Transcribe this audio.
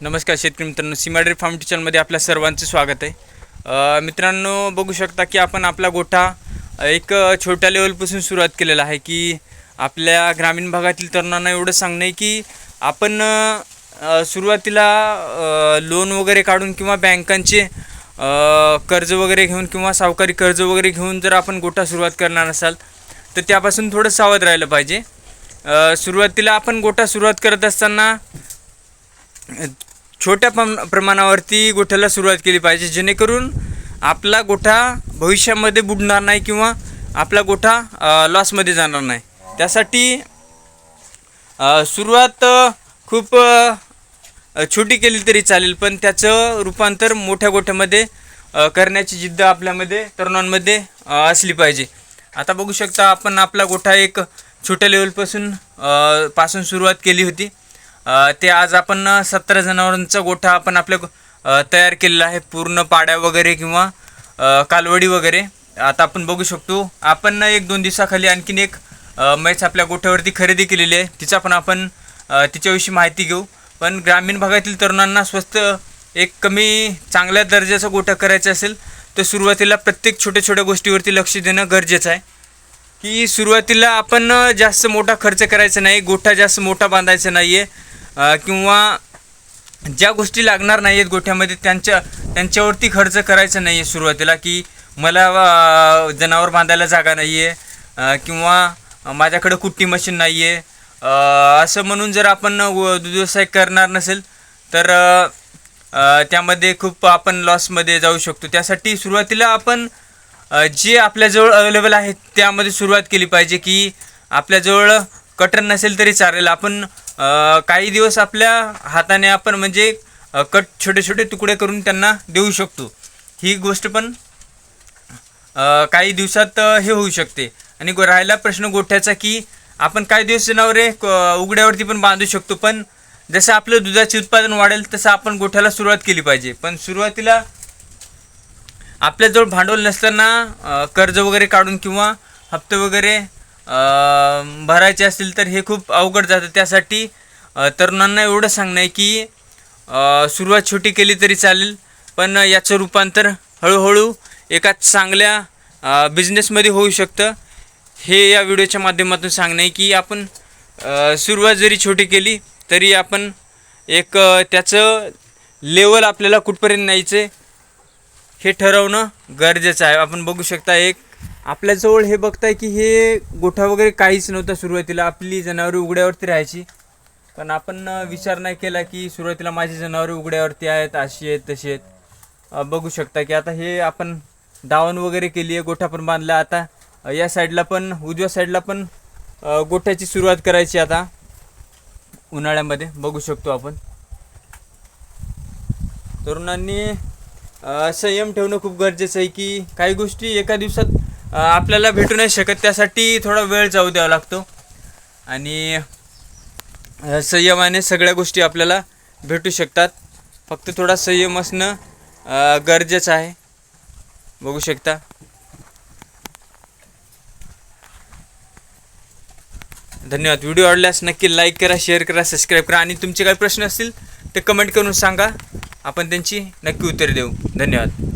नमस्कार शेतकरी मित्रांनो सीमाडेरी फार्ममध्ये आपल्या सर्वांचं स्वागत आहे. मित्रांनो बघू शकता की आपण आपला गोठा एक छोट्या लेवलपासून सुरुवात केलेला आहे की आपल्या ग्रामीण भागातील तरुणांना एवढं सांगणं आहे की आपण सुरुवातीला लोन वगैरे काढून किंवा बँकांचे कर्ज वगैरे घेऊन किंवा सावकारी कर्ज वगैरे घेऊन जर आपण गोठा सुरुवात करणार असाल तर त्यापासून थोडं सावध राहिलं पाहिजे. सुरुवातीला आपण गोठा सुरुवात करत असताना छोट्या प्रमाणावरती गोठ्याला सुरुवात केली पाहिजे जेणेकरून आपला गोठा भविष्यामध्ये बुडणार नाही किंवा आपला गोठा लॉसमध्ये जाणार नाही. त्यासाठी सुरुवात खूप छोटी केली तरी चालेल पण त्याचं रूपांतर मोठ्या गोठ्यामध्ये करण्याची जिद्द आपल्यामध्ये तरुणांमध्ये असली पाहिजे. आता बघू शकता आपण आपला गोठा एक छोट्या लेवलपासून पासून सुरुवात केली होती. ते आज आपण सतरा जनावरांचा गोठा आपण आपल्या तयार केलेला आहे. पूर्ण पाड्या वगैरे किंवा कालवडी वगैरे. आता आपण बघू शकतो. आपण एक दोन दिवसाखाली आणखीन एक मैच आपल्या गोठ्यावरती खरेदी केलेली आहे. तिचा पण आपण तिच्याविषयी माहिती घेऊ. पण ग्रामीण भागातील तरुणांना स्वस्त एक कमी चांगल्या दर्जाचा गोठा करायचा असेल तर सुरुवातीला प्रत्येक छोट्या छोट्या गोष्टीवरती लक्ष देणं गरजेचं आहे. की सुरुवातीला आपण जास्त मोठा खर्च करायचा नाही. गोठा जास्त मोठा बांधायचा नाही आहे किंवा ज्या गोष्टी लागणार नाही आहेत गोठ्यामध्ये त्यांच्या त्यांच्यावरती खर्च करायचा नाही आहे सुरुवातीला की मला जनावर बांधायला जागा नाही आहे किंवा माझ्याकडं कुट्टी मशीन नाही आहे असं म्हणून जर आपण व- दूध व्यवसाय करणार नसेल तर त्यामध्ये खूप आपण लॉसमध्ये जाऊ शकतो. त्यासाठी सुरुवातीला आपण जे आपल्याजवळ अवेलेबल आहे त्यामध्ये सुरुवात केली पाहिजे की आपल्याजवळ कटर नसेल तरी चालेल. आपण काही दिवस आपल्या हाताने आपण म्हणजे कट छोटे छोटे तुकडे करून त्यांना देऊ शकतो. ही गोष्ट पण काही दिवसात हे होऊ शकते. आणि राहिला प्रश्न गोठ्याचा की आपण काही दिवस जनावरे क- उघड्यावरती पण बांधू शकतो पण जसं आपलं दुधाचे उत्पादन वाढेल तसं आपण गोठ्याला सुरुवात केली पाहिजे. पण सुरुवातीला आपल्याजवळ भांडवल नसताना कर्ज वगैरे काढून किंवा हप्ते वगैरे भरायचे असतील तर हे खूप अवघड जातं. त्यासाठी तरुणांना एवढं सांगणं आहे की सुरुवात छोटी केली तरी चालेल पण याचं रूपांतर हळूहळू एका चांगल्या बिझनेसमध्ये होऊ शकतं. हे या व्हिडिओच्या माध्यमातून सांगणं आहे की आपण सुरुवात जरी छोटी केली तरी आपण एक त्याचं लेवल आपल्याला कुठपर्यंत न्यायचं हे ठरवणं गरजेचं आहे. आपण बघू शकता एक आपल्याजवळ हे बघताय की हे गोठा वगैरे काहीच नव्हता सुरुवातीला. आपली जनावरे उघड्यावरती राहायची. पण आपण विचार नाही केला की सुरुवातीला माझी जनावरे उघड्यावरती आहेत अशी आहेत तशी आहेत. बघू शकता की आता हे आपण दावण वगैरे केली आहे गोठा पण बांधला. आता या साईडला पण उजव्या साईडला पण गोठ्याची सुरुवात करायची आता. उन्हाळ्यामध्ये बघू शकतो आपण. तरुणांनी संयम ठेवणं खूप गरजेचं आहे की काही गोष्टी एका दिवसात आपल्याला भेटू नाही शकत त्यासाठी थोडा वेळ जाऊ द्यावा लागतो. आणि संयमाने सगळ्या गोष्टी आपल्याला भेटू शकतात. फक्त थोडा संयम असणं गरजेचं आहे. बघू शकता. धन्यवाद. व्हिडिओ आवडल्यास नक्की लाईक करा शेअर करा सबस्क्राईब करा. आणि तुमचे काही प्रश्न असतील ते कमेंट करून सांगा. आपण त्यांची नक्की उत्तरे देऊ. धन्यवाद.